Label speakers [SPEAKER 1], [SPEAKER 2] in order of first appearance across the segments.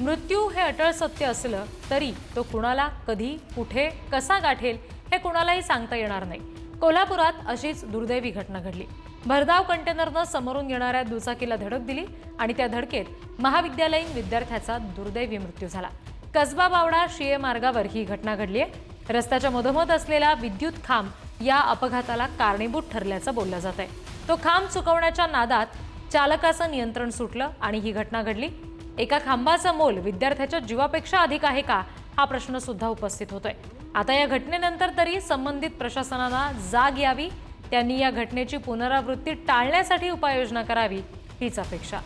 [SPEAKER 1] मृत्यू हे अटळ सत्य असलं तरी तो कुणाला कधी कुठे कसा गाठेल हे कुणालाही सांगता येणार नाही. कोल्हापुरात अशीच दुर्दैवी घटना घडली. भरधाव कंटेनरनं समोरून येणाऱ्या दुचाकीला धडक दिली आणि त्या धडकेत महाविद्यालयीन विद्यार्थ्याचा दुर्दैवी मृत्यू झाला. कसबा बावडा शिये मार्गावर ही घटना घडली आहे रस्त्याच्या मधोमध असलेला विद्युत खांब या अपघाताला कारणीभूत ठरल्याचं बोललं जात आहे तो खांब चुकवण्याच्या नादात चालकाचं नियंत्रण सुटलं आणि ही घटना घडली. एका खांबाचा मोल विद्यार्थ्याच्या जीवापेक्षा अधिक आहे का हा प्रश्न सुद्धा उपस्थित होतोय. आता या घटनेनंतर तरी संबंधित प्रशासनाला जाग यावी त्यांनी या घटनेची पुनरावृत्ती टाळण्यासाठी उपाययोजना करावी हीच अपेक्षा.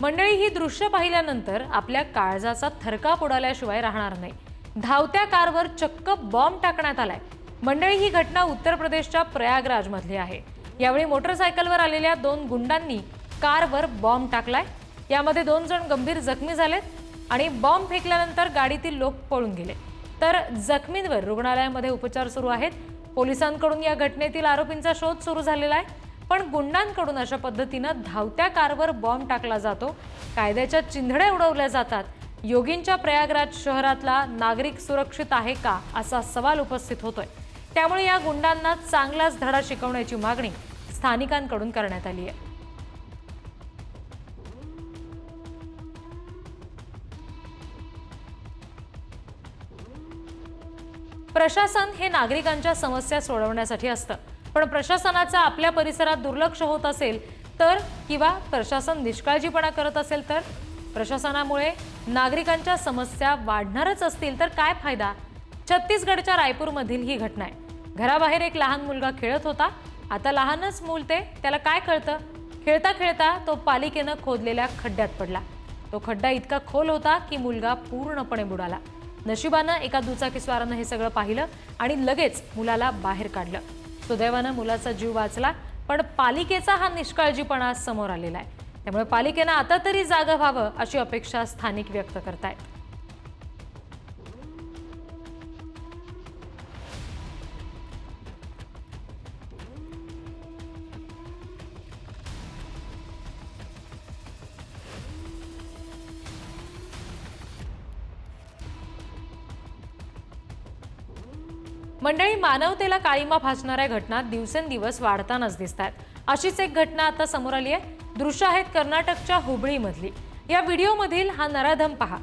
[SPEAKER 1] मंडळी ही दृश्य पाहिल्यानंतर आपल्या काळजाचा थरकाप उडाल्याशिवाय राहणार नाही. धावत्या कारवर चक्क बॉम्ब टाकण्यात आलाय. मंडळी ही घटना उत्तर प्रदेशच्या प्रयागराजमधली आहे. यावेळी मोटरसायकलवर आलेल्या दोन गुंडांनी कारवर बॉम्ब टाकलाय. यामध्ये दोन जण गंभीर जखमी झालेत आणि बॉम्ब फेकल्यानंतर गाडीतील लोक पळून गेले. तर जखमींवर रुग्णालयामध्ये उपचार सुरू आहेत. पोलिसांकडून या घटनेतील आरोपींचा शोध सुरू झालेला आहे. पण गुंडांकडून अशा पद्धतीनं धावत्या कारवर बॉम्ब टाकला जातो. कायद्याच्या चिंधड्या उडवल्या जातात. योगींच्या प्रयागराज शहरातला नागरिक सुरक्षित आहे का असा सवाल उपस्थित होतोय. त्यामुळे या गुंडांना चांगलाच धडा शिकवण्याची मागणी स्थानिकांकडून करण्यात आली आहे. प्रशासन हे नागरिकांच्या समस्या सोडवण्यासाठी असतं. पण प्रशासनाचा आपल्या परिसरात दुर्लक्ष होत असेल तर किंवा प्रशासन निष्काळजीपणा करत असेल तर? प्रशासनामुळे नागरिकांच्या समस्या वाढणारच असतील तर काय फायदा? छत्तीसगडच्या रायपूरमधील ही घटना आहे. घराबाहेर एक लहान मुलगा खेळत होता. आता लहानच मूल ते त्याला काय कळतं? खेळता खेळता तो पालिकेनं खोदलेल्या खड्ड्यात पडला. तो खड्डा इतका खोल होता की मुलगा पूर्णपणे बुडाला. नशिबानं एका दुचाकीस्वारानं हे सगळं पाहिलं आणि लगेच मुलाला बाहेर काढलं. सुदैवानं मुलाचा जीव वाचला पण पालिकेचा हा निष्काळजीपणा समोर आलेला आहे. त्यामुळे पालिकेनं आता तरी जागं व्हावं अशी अपेक्षा स्थानिक व्यक्त करतायत. मंडळी मानवतेला काळीमा भासणाऱ्या घटना दिवसेंदिवस वाढतानाच दिसत आहेत अशीच एक घटना आता समोर आली आहे. दृश्य आहेत कर्नाटकच्या हुबळीमधली. या व्हिडिओमधील हा नराधम पहा.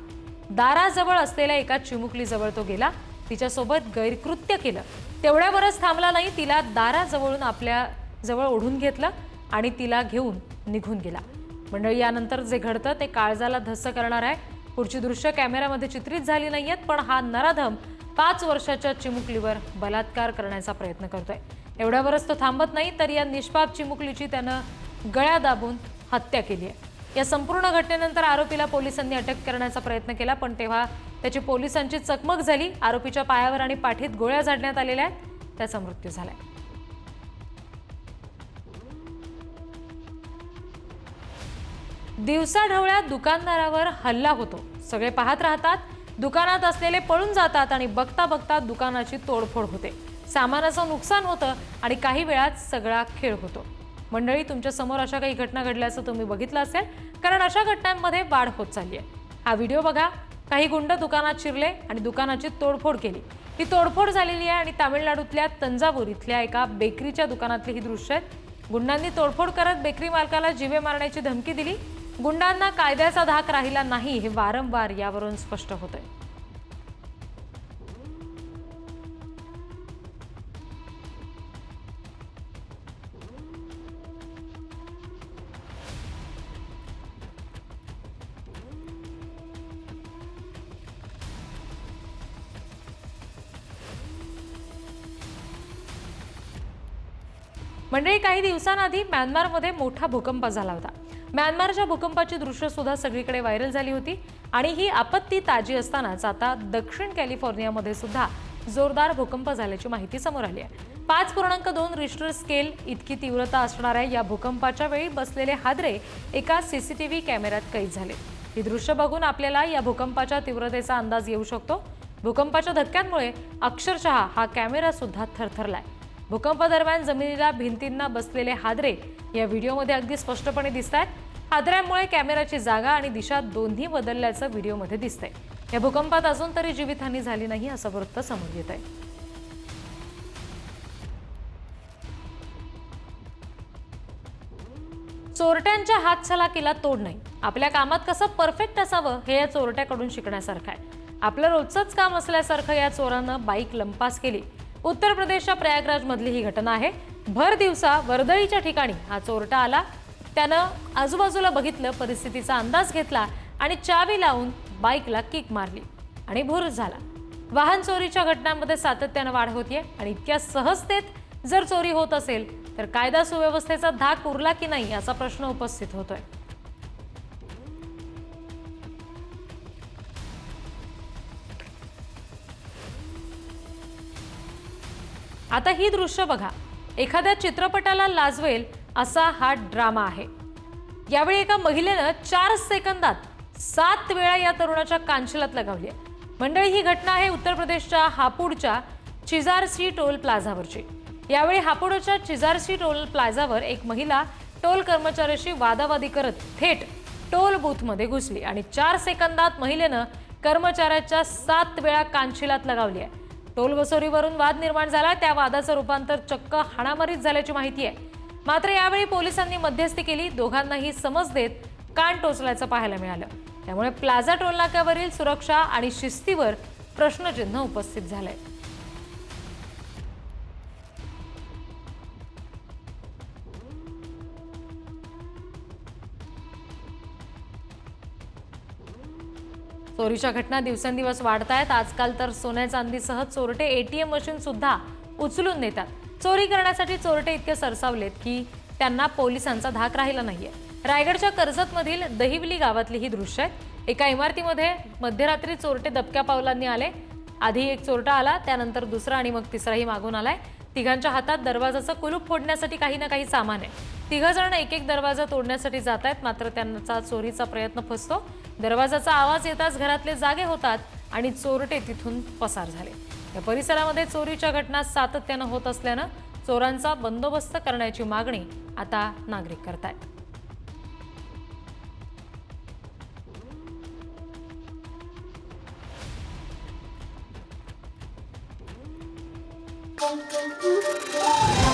[SPEAKER 1] दाराजवळ असलेल्या एका चिमुकलीजवळ तो गेला. तिच्यासोबत गैरकृत्य केलं. तेवढ्यावरच थांबला नाही. तिला दाराजवळून आपल्या जवळ ओढून घेतलं आणि तिला घेऊन निघून गेला. मंडळी यानंतर जे घडतं ते काळजाला धस्स करणार आहे. पुढची दृश्य कॅमेऱ्यामध्ये चित्रित झाली नाही आहेत पण हा नराधम पाच वर्षाच्या चिमुकलीवर बलात्कार करण्याचा प्रयत्न करतोय. एवढ्यावरच तो थांबत नाही तर या निष्पाप चिमुकलीची त्यानं गळ्या दाबून हत्या केली आहे. या संपूर्ण घटनेनंतर आरोपीला पोलिसांनी अटक करण्याचा प्रयत्न केला पण तेव्हा त्याची पोलिसांची चकमक झाली. आरोपीच्या पायावर आणि पाठीत गोळ्या झाडण्यात आलेल्या आहेत. त्याचा मृत्यू झालाय. दिवसाढवळ्या दुकानदारावर हल्ला होतो. सगळे पाहत राहतात दुकानात असलेले पळून जातात आणि बघता बघता दुकानाची तोडफोड होते. सामानाचं नुकसान होतं आणि काही वेळात सगळा खेळ होतो. मंडळी तुमच्यासमोर अशा काही घटना घडल्याचं तुम्ही बघितलं असेल कारण अशा घटनांमध्ये वाढ होत चालली आहे. हा व्हिडिओ बघा. काही गुंड दुकानात शिरले आणि दुकानाची तोडफोड केली. ही तोडफोड झालेली आहे आणि तामिळनाडूतल्या तंजावूर इथल्या एका बेकरीच्या दुकानातली ही दृश्य आहेत गुंडांनी तोडफोड करत बेकरी मालकाला जिवे मारण्याची धमकी दिली गुंडांना कायद्याचा धाक राहिला नाही हे वारंवार यावरून स्पष्ट होतंय. मंडळी काही दिवसांआधी म्यानमारमध्ये मोठा भूकंप झाला होता. म्यानमारच्या भूकंपाची दृश्य सुद्धा सगळीकडे व्हायरल झाली होती आणि ही आपत्ती ताजी असतानाच आता दक्षिण कॅलिफोर्नियामध्ये सुद्धा जोरदार भूकंप झाल्याची माहिती समोर आली आहे. पाच पूर्णांक दोन रिश्टर स्केल इतकी तीव्रता असणाऱ्या या भूकंपाच्या वेळी बसलेले हादरे एका सीसीटीव्ही कॅमेऱ्यात कैद झाले. ही दृश्य बघून आपल्याला या भूकंपाच्या तीव्रतेचा अंदाज येऊ शकतो. भूकंपाच्या धक्क्यांमुळे अक्षरशः हा कॅमेरा सुद्धा थरथरलाय. भूकंपादरम्यान जमिनीला भिंतींना बसलेले हादरे या व्हिडिओमध्ये अगदी स्पष्टपणे दिसत आहेत हादऱ्यामुळे कॅमेराची जागा आणि दिशा दोन्ही बदलल्याचं व्हिडिओमध्ये दिसतंय. या भूकंपात अजून तरी जीवितहानी झाली नाही असं वृत्त समोर येत आहे चोरट्यांच्या हातछलाकीला तोड नाही. आपल्या कामात कसं परफेक्ट असावं हे या चोरट्याकडून शिकण्यासारखं आहे. आपलं रोजचंच काम असल्यासारखं या चोरानं बाईक लंपास केली. उत्तर प्रदेशच्या प्रयागराजमधली ही घटना आहे. भर दिवसा वर्दळीच्या ठिकाणी हा चोरटा आला. त्यानं आजूबाजूला बघितलं परिस्थितीचा अंदाज घेतला आणि चावी लावून बाईकला किक मारली आणि भूर झाला. वाहन चोरीच्या घटनांमध्ये सातत्यानं वाढ होतीये आणि इतक्या सहजतेत जर चोरी होत असेल तर कायदा सुव्यवस्थेचा धाक उरला की नाही याचा प्रश्न उपस्थित होतोय. आता ही दृश्य बघा. एखाद्या चित्रपटाला लाजवेल असा हा ड्रामा आहे. यावेळी एका महिलेनं चार सेकंदात सात वेळा या तरुणाच्या कांचलात लगावली आहे. मंडळी ही घटना आहे उत्तर प्रदेशच्या हापूडच्या चिजारसी टोल प्लाझावरची. यावेळी हापूडच्या चिजारसी टोल प्लाझावर एक महिला टोल कर्मचाऱ्याशी वादावादी करत थेट टोल बूथमध्ये घुसली आणि चार सेकंदात महिलेनं कर्मचाऱ्याच्या सात वेळा कांचिलात लगावली आहे. टोल वसुलीवरून वाद निर्माण झाला. त्या वादाचं रूपांतर चक्क हाणामारीत झाल्याची माहिती आहे. मात्र यावेळी पोलिसांनी मध्यस्थी केली. दोघांनाही समज देत कान टोचल्याचं पाहायला मिळालं. त्यामुळे प्लाझा टोल नाक्यावरील सुरक्षा आणि शिस्तीवर प्रश्नचिन्ह उपस्थित झालंय. चोरीच्या घटना दिवसेंदिवस वाढत आहेत आजकाल तर सोन्या चांदीसह चोरटे एटीएम मशीन सुद्धा उचलून नेतात. चोरी करण्यासाठी चोरटे इतके सरसावलेत की त्यांना पोलिसांचा धाक राहिला नाहीये. रायगडच्या कर्जतमधील दहिवली गावातली ही दृश्य आहेत एका इमारतीमध्ये मध्यरात्री चोरटे दबक्या पावलांनी आले. आधी एक चोरटा आला त्यानंतर दुसरा आणि मग तिसराही मागून आलाय. तिघांच्या हातात दरवाजाचं कुलूप फोडण्यासाठी काही ना काही सामान आहे. तिघ जण एक एक दरवाजा तोडण्यासाठी जात आहेत मात्र त्यांचा चोरीचा प्रयत्न फसतो. दरवाजाचा आवाज येताच घरातले जागे होतात आणि चोरटे तिथून पसार झाले. या परिसरामध्ये चोरीच्या घटना सातत्यानं होत असल्यानं चोरांचा बंदोबस्त करण्याची मागणी आता नागरिक करतायत.
[SPEAKER 2] Música